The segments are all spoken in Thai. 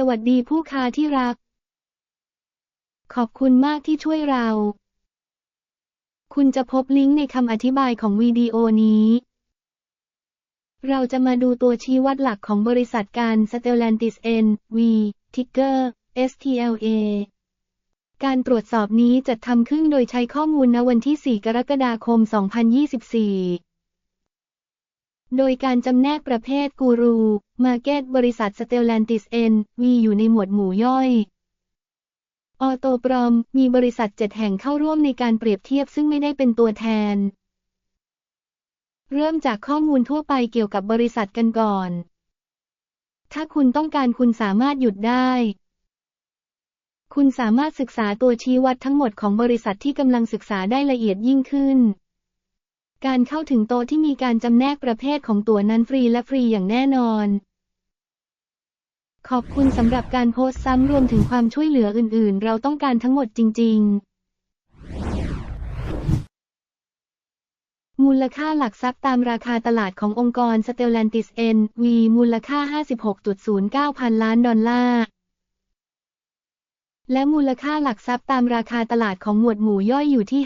สวัสดีผู้ค้าที่รัก ขอบคุณมากที่ช่วยเรา คุณจะพบลิงก์ในคำอธิบายของวิดีโอนี้ เราจะมาดูตัวชี้วัดหลักของบริษัทการ Stellantis N V Ticker STLA การตรวจสอบนี้จัดทำขึ้นโดยใช้ข้อมูลณวันที่ 4 กรกฎาคม 2024 โดยการจำแนกประเภทกูรู มาเก็ตบริษัท Stellantis N V อยู่ในหมวดหมู่ย่อย ออโตปรอม มีบริษัท7แห่งเข้าร่วมในการเปรียบเทียบซึ่งไม่ได้เป็นตัวแทน เริ่มจากข้อมูลทั่วไปเกี่ยวกับบริษัทกันก่อน ถ้าคุณต้องการคุณสามารถหยุดได้ คุณสามารถศึกษาตัวชี้วัดทั้งหมดของบริษัทที่กำลังศึกษาได้ละเอียดยิ่งขึ้น การเข้าถึงโต๊ะที่มีการจำแนกประเภทของตั๋วนั้นฟรีและฟรีอย่างแน่นอน ขอบคุณสำหรับการโพสต์ซ้ำรวมถึงความช่วยเหลืออื่น ๆ เราต้องการทั้งหมดจริง ๆ มูลค่าหลักทรัพย์ตามราคาตลาดขององค์กร Stellantis N V มูลค่า 56.09 พันล้านดอลลาร์และมูลค่าหลักทรัพย์ตามราคาตลาดของหมวดหมู่ย่อยอยู่ที่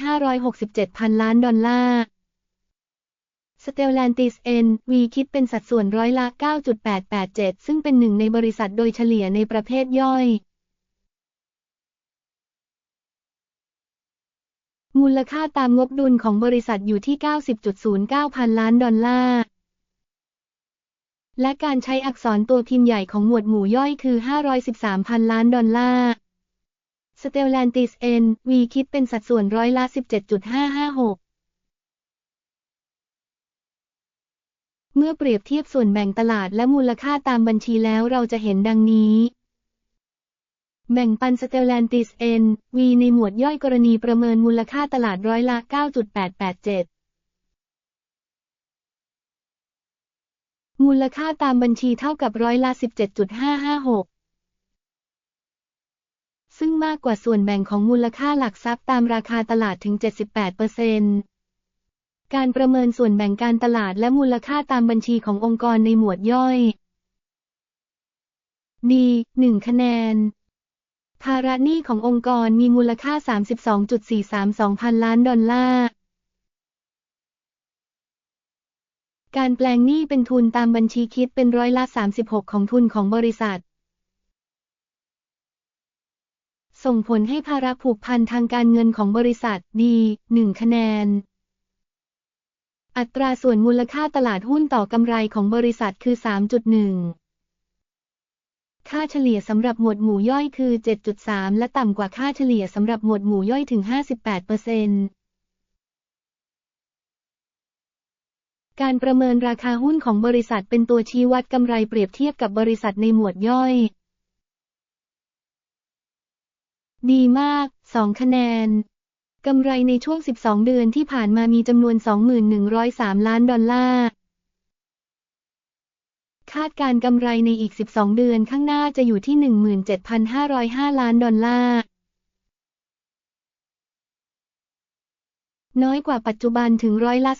567 พันล้านดอลลาร์ Stellantis N V คิดเป็นสัดส่วนร้อยละ 9.887 ซึ่งเป็นหนึ่งในบริษัทโดยเฉลี่ยในประเภทย่อย มูลค่าตามงบดุลของบริษัทอยู่ที่ 90.09 พันล้านดอลลาร์ และการใช้อักษรตัวพิมพ์ใหญ่ของหมวดหมู่ย่อยคือ 513 พันล้านดอลลาร์ Stellantis N V คิดเป็นสัดส่วนร้อยละ 17.556 เมื่อเปรียบเทียบส่วนแบ่งตลาดและมูลค่าตามบัญชีแล้วเราจะเห็นดังนี้ แบ่งปัน Stellantis N V ในหมวดย่อยกรณีประเมินมูลค่าตลาดร้อยละ 9.887มูลค่าตามบัญชีเท่ากับร้อยละ 17.556 ซึ่งมากกว่าส่วนแบ่งของมูลค่าหลักทรัพย์ตามราคาตลาดถึง 78%เปอร์เซ็นต์ การประเมินส่วนแบ่งการตลาดและมูลค่าตามบัญชีขององค์กรในหมวดย่อย D 1คะแนน ภาระหนี้ขององค์กรมีมูลค่า 32.432 พันล้านดอลลาร์ การแปลงหนี้เป็นทุนตามบัญชีคิดเป็นร้อยละ 36 ของทุนของบริษัทส่งผลให้ภาระผูกพันทางการเงินของบริษัทดี 1 คะแนน อัตราส่วนมูลค่าตลาดหุ้นต่อกำไรของบริษัทคือ 3.1 ค่าเฉลี่ยสำหรับหมวดหมู่ย่อยคือ 7.3 และต่ำกว่าค่าเฉลี่ยสำหรับหมวดหมู่ย่อยถึง 58%การประเมินราคาหุ้นของบริษัทเป็นตัวชี้วัดกำไรเปรียบเทียบกับบริษัทในหมวดย่อย ดีมาก 2 คะแนน กำไรในช่วง 12 เดือนที่ผ่านมามีจำนวน 2103 ล้านดอลลาร์ คาดการกำไรในอีก 12 เดือนข้างหน้าจะอยู่ที่ 17,505 ล้านดอลลาร์ น้อยกว่าปัจจุบันถึงร้อยละ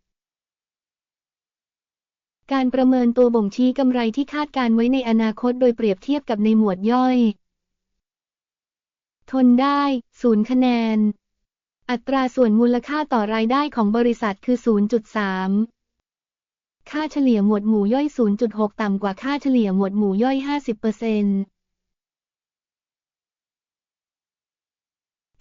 12.9การประเมินตัวบ่งชี้กำไรที่คาดการไว้ในอนาคตโดยเปรียบเทียบกับในหมวดย่อย ทนได้0คะแนน อัตราส่วนมูลค่าต่อรายได้ของบริษัทคือ 0.3 ค่าเฉลี่ยหมวดหมู่ย่อย 0.6 ต่ำกว่าค่าเฉลี่ยหมวดหมู่ย่อย 50%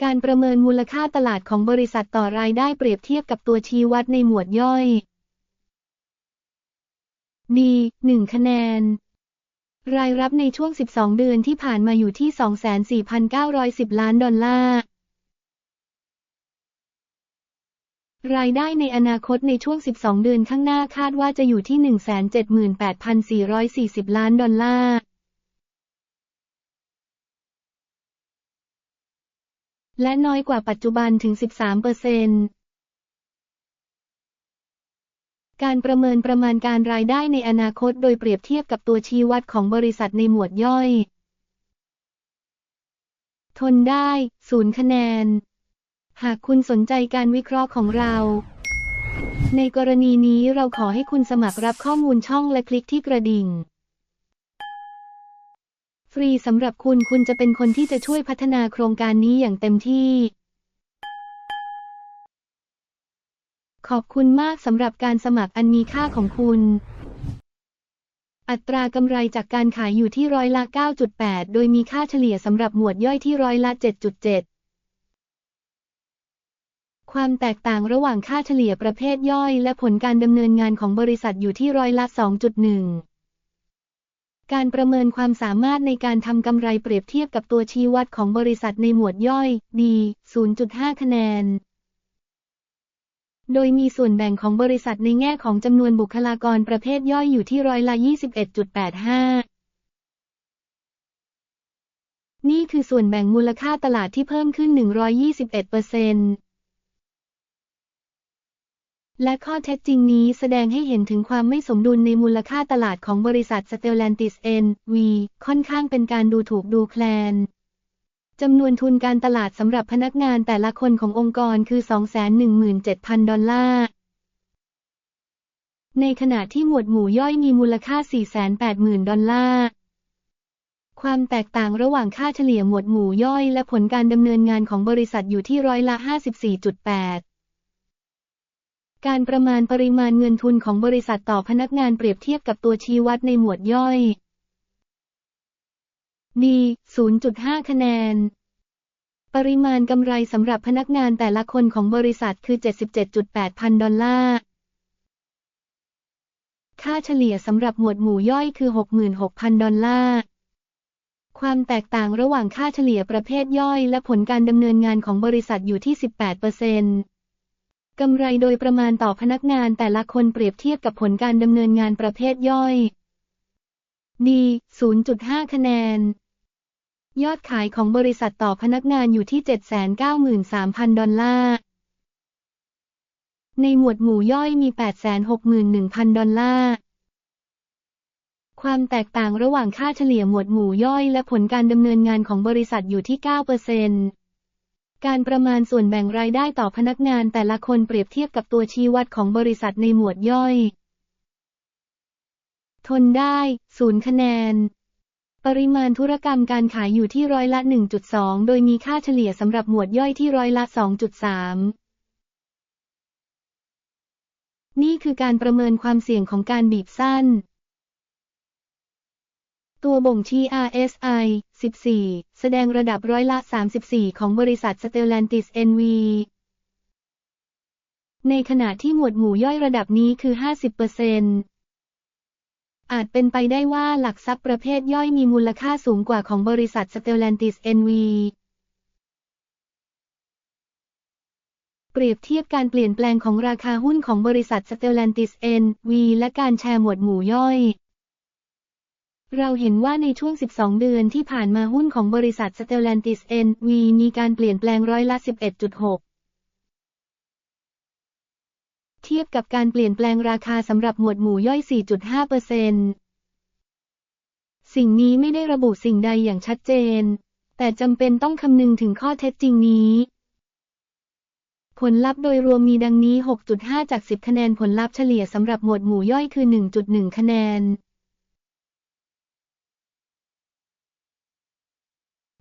การประเมินมูลค่าตลาดของบริษัทต่อรายได้เปรียบเทียบกับตัวชี้วัดในหมวดย่อย D 1 คะแนน รายรับในช่วง 12 เดือนที่ผ่านมาอยู่ที่ 24,910 ล้านดอลลาร์ รายได้ในอนาคตในช่วง 12 เดือนข้างหน้าคาดว่าจะอยู่ที่ 178,440 ล้านดอลลาร์ และน้อยกว่าปัจจุบันถึง 13 เปอร์เซ็นต์ การประเมินประมาณการรายได้ในอนาคตโดยเปรียบเทียบกับตัวชี้วัดของบริษัทในหมวดย่อย ทนได้0คะแนน หากคุณสนใจการวิเคราะห์ของเรา ในกรณีนี้เราขอให้คุณสมัครรับข้อมูลช่องและคลิกที่กระดิ่ง ฟรีสำหรับคุณคุณจะเป็นคนที่จะช่วยพัฒนาโครงการนี้อย่างเต็มที่ ขอบคุณมากสำหรับการสมัครอันมีค่าของคุณ อัตรากำไรจากการขายอยู่ที่ร้อยละ 9.8 โดยมีค่าเฉลี่ยสำหรับหมวดย่อยที่ร้อยละ 7.7 ความแตกต่างระหว่างค่าเฉลี่ยประเภทย่อย และผลการดำเนินงานของบริษัทอยู่ที่ร้อยละ 2.1การประเมินความสามารถในการทำกำไรเปรียบเทียบกับตัวชี้วัดของบริษัทในหมวดย่อยดี0.5 คะแนน โดยมีส่วนแบ่งของบริษัทในแง่ของจำนวนบุคลากรประเภทย่อยอยู่ที่ร้อยละ 21.85นี่คือส่วนแบ่งมูลค่าตลาดที่เพิ่มขึ้น 121เปอร์เซนต์และข้อเท็จจริงนี้แสดงให้เห็นถึงความไม่สมดุลในมูลค่าตลาดของบริษัท Stellantis N.V. ค่อนข้างเป็นการดูถูกดูแคลน จำนวนทุนการตลาดสำหรับพนักงานแต่ละคนขององค์กรคือ 217,000 ดอลลาร์ ในขณะที่หมวดหมู่ย่อยมีมูลค่า 480,000 ดอลลาร์ ความแตกต่างระหว่างค่าเฉลี่ยหมวดหมู่ย่อยและผลการดำเนินงานของบริษัทอยู่ที่ร้อยละ 54.8 การประมาณปริมาณเงินทุนของบริษัทต่อพนักงานเปรียบเทียบกับตัวชี้วัดในหมวดย่อย ดี 0.5 คะแนน ปริมาณกำไรสำหรับพนักงานแต่ละคนของบริษัทคือ 77.8 พันดอลลาร์ ค่าเฉลี่ยสำหรับหมวดหมู่ย่อยคือ 66,000 ดอลลาร์ ความแตกต่างระหว่างค่าเฉลี่ยประเภทย่อยและผลการดำเนินงานของบริษัทอยู่ที่ 18%เปอร์เซ็นต์กำไรโดยประมาณต่อพนักงานแต่ละคนเปรียบเทียบกับผลการดำเนินงานประเภทย่อย ดี 0.5 คะแนน ยอดขายของบริษัทต่อพนักงานอยู่ที่ 793,000 ดอลลาร์ ในหมวดหมู่ย่อยมี 861,000 ดอลลาร์ ความแตกต่างระหว่างค่าเฉลี่ยหมวดหมู่ย่อยและผลการดำเนินงานของบริษัทอยู่ที่ 9%เปอร์เซ็นต์การประมาณส่วนแบ่งรายได้ต่อพนักงานแต่ละคนเปรียบเทียบกับตัวชี้วัดของบริษัทในหมวดย่อย ทนได้ 0 คะแนน ปริมาณธุรกรรมการขายอยู่ที่ร้อยละ 1.2 โดยมีค่าเฉลี่ยสำหรับหมวดย่อยที่ร้อยละ 2.3 นี่คือการประเมินความเสี่ยงของการบีบสั้น ตัวบ่งชี้ RSI 14 แสดงระดับร้อยละ 34 ของบริษัท Stellantis NV ในขณะที่หมวดหมู่ย่อยระดับนี้คือ 50% อาจเป็นไปได้ว่าหลักทรัพย์ประเภทย่อยมีมูลค่าสูงกว่าของบริษัท Stellantis NV เปรียบเทียบการเปลี่ยนแปลงของราคาหุ้นของบริษัท Stellantis NV และการแชร์หมวดหมู่ย่อย เราเห็นว่าในช่วง 12 เดือนที่ผ่านมาหุ้นของบริษัท Stellantis NV มีการเปลี่ยนแปลงร้อยละ 11.6 เทียบกับการเปลี่ยนแปลงราคาสำหรับหมวดหมู่ย่อย 4.5%เอร์เซนสิ่งนี้ไม่ได้ระบุสิ่งใดอย่างชัดเจน แต่จำเป็นต้องคำนึงถึงข้อเท็จจริงนี้ ผลลัพธ์โดยรวมมีดังนี้ 6.5 จาก 10 คะแนนผลลัพธ์เฉลี่ยสำหรับหมวดหมู่ย่อยคือ 1.1 คะแนน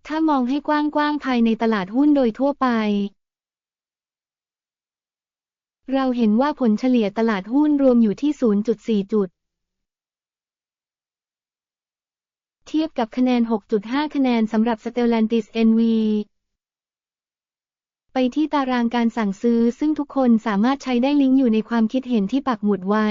ถ้ามองให้กว้างๆภายในตลาดหุ้นโดยทั่วไป เราเห็นว่าผลเฉลี่ยตลาดหุ้นรวมอยู่ที่ 0.4 จุด เทียบกับคะแนน 6.5 คะแนนสำหรับ Stellantis NV ไปที่ตารางการสั่งซื้อซึ่งทุกคนสามารถใช้ได้ลิงก์อยู่ในความคิดเห็นที่ปักหมุดไว้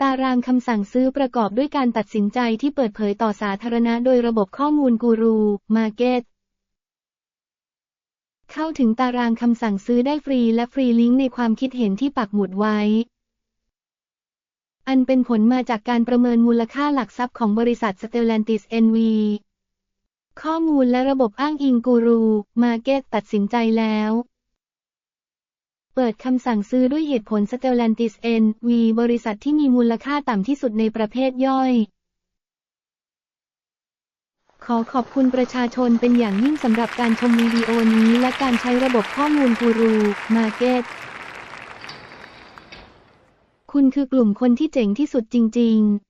ตารางคำสั่งซื้อประกอบด้วยการตัดสินใจที่เปิดเผยต่อสาธารณะโดยระบบข้อมูลกูรูมาร์ เข้าถึงตารางคำสั่งซื้อได้ฟรีและฟรีลิงก์ในความคิดเห็นที่ปักหมุดไว้ อันเป็นผลมาจากการประเมินมูลค่าหลักทรัพย์ของบริษัท Stellantis NV ข้อมูลและระบบอ้างอิงกูรู มาเก็ตตัดสินใจแล้ว เปิดคำสั่งซื้อด้วยเหตุผล Stellantis N.V. บริษัทที่มีมูลค่าต่ำที่สุดในประเภทย่อย ขอขอบคุณประชาชนเป็นอย่างยิ่งสำหรับการชมวิดีโอนี้และการใช้ระบบข้อมูลกูรูมาเก็ตคุณคือกลุ่มคนที่เจ๋งที่สุดจริง ๆ